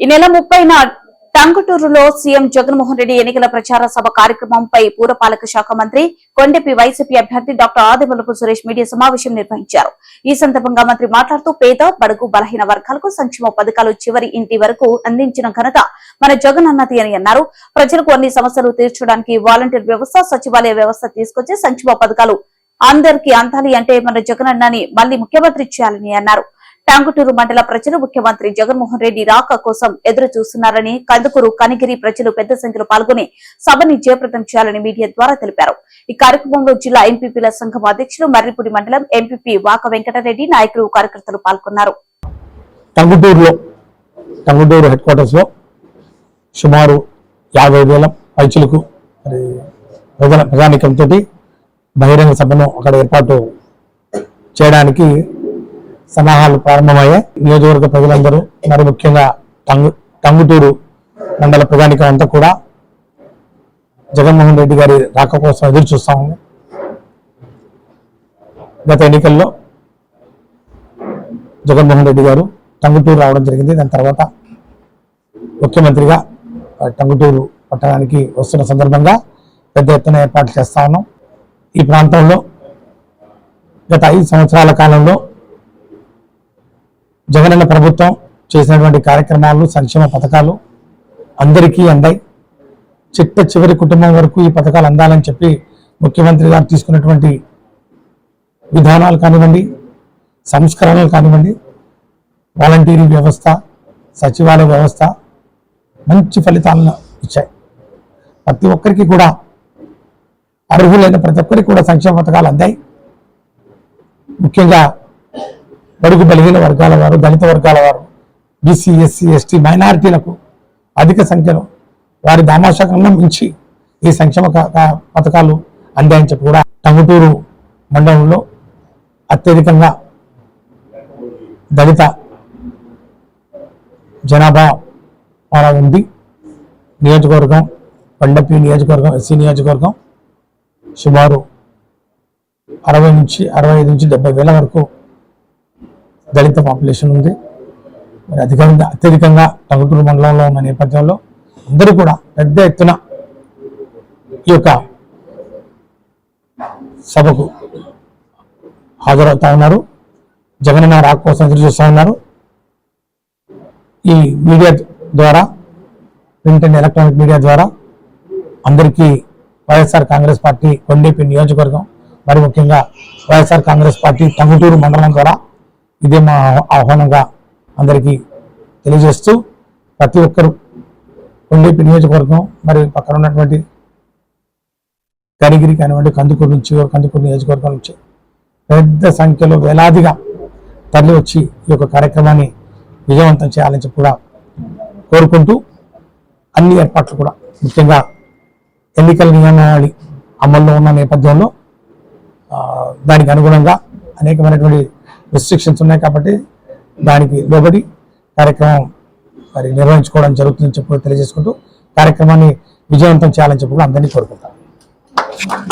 ఈ నెల ముప్పైన టంగుటూరులో సీఎం జగన్మోహన్ రెడ్డి ఎన్నికల ప్రచార సభ కార్యక్రమంపై పురపాలక శాఖ మంత్రి కొండెపి వైసీపీ అభ్యర్థి డాక్టర్ ఆదిమలపు సురేష్ మీడియా సమావేశం నిర్వహించారు. ఈ సందర్భంగా మంత్రి మాట్లాడుతూ పేద బడుగు బలహీన వర్గాలకు సంక్షేమ పథకాలు చివరి ఇంటి వరకు అందించిన ఘనత మన జగన్ అన్నది అని అన్నారు. ప్రజలకు అన్ని సమస్యలు తీర్చడానికి వాలంటీర్ వ్యవస్థ సచివాలయ వ్యవస్థ తీసుకొచ్చి సంక్షేమ పథకాలు అందరికీ అందాలి అంటే మన జగన్ అన్నని మళ్ళీ ముఖ్యమంత్రి చేయాలని అన్నారు. టాంగుటూరు మండల ప్రజలు ముఖ్యమంత్రి జగన్మోహన్ రెడ్డి రాక కోసం ఎదురు చూస్తున్నారని కందుకూరు కనిగిరి ప్రజలు పెద్ద సంఖ్యలో పాల్గొని సభని జయప్రదం చేయాలని మీడియా ద్వారా తెలిపారు. ఈ కార్యక్రమంలో జిల్లా ఎంపీపీల సంఘం అధ్యక్షులు మర్రిపూడి మండలం ఎంపీపీ వాక వెంకటరెడ్డి నాయకులు కార్యకర్తలు పాల్గొన్నారు. టంగుటూరు హెడ్ క్వార్టర్స్లో సుమారు యాభై వేల పైచులకు మరి ప్రజల ప్రజానికంతో బహిరంగ సభను అక్కడ ఏర్పాటు చేయడానికి సన్నాహాలు ప్రారంభమయ్యాయి. నియోజకవర్గ ప్రజలందరూ మరి ముఖ్యంగా టంగు టంగుటూరు మండల ప్రజానికం అంతా కూడా జగన్మోహన్ రెడ్డి గారి రాక కోసం ఎదురు చూస్తా ఉంది గత ఎన్నికల్లో జగన్మోహన్ రెడ్డి గారు టంగుటూరు రావడం జరిగింది. దాని తర్వాత ముఖ్యమంత్రిగా టంగుటూరు పట్టణానికి వస్తున్న సందర్భంగా పెద్ద ఎత్తున ఏర్పాట్లు చేస్తా ఉన్నాం. ఈ ప్రాంతంలో గత ఐదు సంవత్సరాల కాలంలో జగనన్న ప్రభుత్వం చేసినటువంటి కార్యక్రమాలు సంక్షేమ పథకాలు అందరికీ అందాయి. చిట్ట చివరి కుటుంబం వరకు ఈ పథకాలు అందాలని చెప్పి ముఖ్యమంత్రి గారు తీసుకున్నటువంటి విధానాలు కానివ్వండి సంస్కరణలు కానివ్వండి వాలంటీరింగ్ వ్యవస్థ సచివాలయ వ్యవస్థ మంచి ఫలితాలను ఇచ్చాయి. ప్రతి ఒక్కరికి కూడా అర్హులైన ప్రతి ఒక్కరికి కూడా సంక్షేమ పథకాలు అందాయి. ముఖ్యంగా బడుగు బలహీన వర్గాల వారు దళిత వర్గాల వారు బీసీ ఎస్సీ ఎస్టీ మైనారిటీలకు అధిక సంఖ్యలో వారి దామాషా మించి ఈ సంక్షేమ పథకాలు అందాయని చెప్పి కూడా టంగుటూరు మండలంలో అత్యధికంగా దళిత జనాభా మన ఉంది. నియోజకవర్గం పండపి నియోజకవర్గం ఎస్సీ నియోజకవర్గం సుమారు అరవై నుంచి అరవై ఐదు నుంచి డెబ్బై వేల వరకు దళిత పాపులేషన్ ఉంది. మరి అధికంగా అత్యధికంగా టంగుటూరు మండలంలో ఉన్న నేపథ్యంలో అందరూ కూడా పెద్ద ఎత్తున ఈ యొక్క సభకు హాజరవుతా ఉన్నారు. జగనన్న రాక్ కోసం ఎదురు చూస్తూ ఉన్నారు. ఈ మీడియా ద్వారా ప్రింట్ అండ్ ఎలక్ట్రానిక్ మీడియా ద్వారా అందరికీ వైఎస్ఆర్ కాంగ్రెస్ పార్టీ కొండేపి నియోజకవర్గం మరి ముఖ్యంగా వైఎస్ఆర్ కాంగ్రెస్ పార్టీ టంగుటూరు మండలం ద్వారా ఇదే మా ఆహ్వానంగా అందరికీ తెలియజేస్తూ ప్రతి ఒక్కరూ కొండేపి నియోజకవర్గం మరి పక్కన ఉన్నటువంటి కరిగిరి కానివ్వండి కందుకూరు నుంచి కందుకూరు నియోజకవర్గం నుంచి పెద్ద సంఖ్యలో వేలాదిగా తరలి వచ్చి ఈ యొక్క కార్యక్రమాన్ని విజయవంతం చేయాలని చెప్పి కూడా కోరుకుంటూ అన్ని ఏర్పాట్లు కూడా ముఖ్యంగా ఎన్నికల నియమావళి అమల్లో ఉన్న నేపథ్యంలో దానికి అనుగుణంగా అనేకమైనటువంటి రిస్ట్రిక్షన్స్ ఉన్నాయి కాబట్టి దానికి లోబడి కార్యక్రమం మరి నిర్వహించుకోవడం జరుగుతుందని చెప్పి తెలియజేసుకుంటూ కార్యక్రమాన్ని విజయవంతం చేయాలని చెప్పి కూడా అందరినీ కోరుకుంటాను.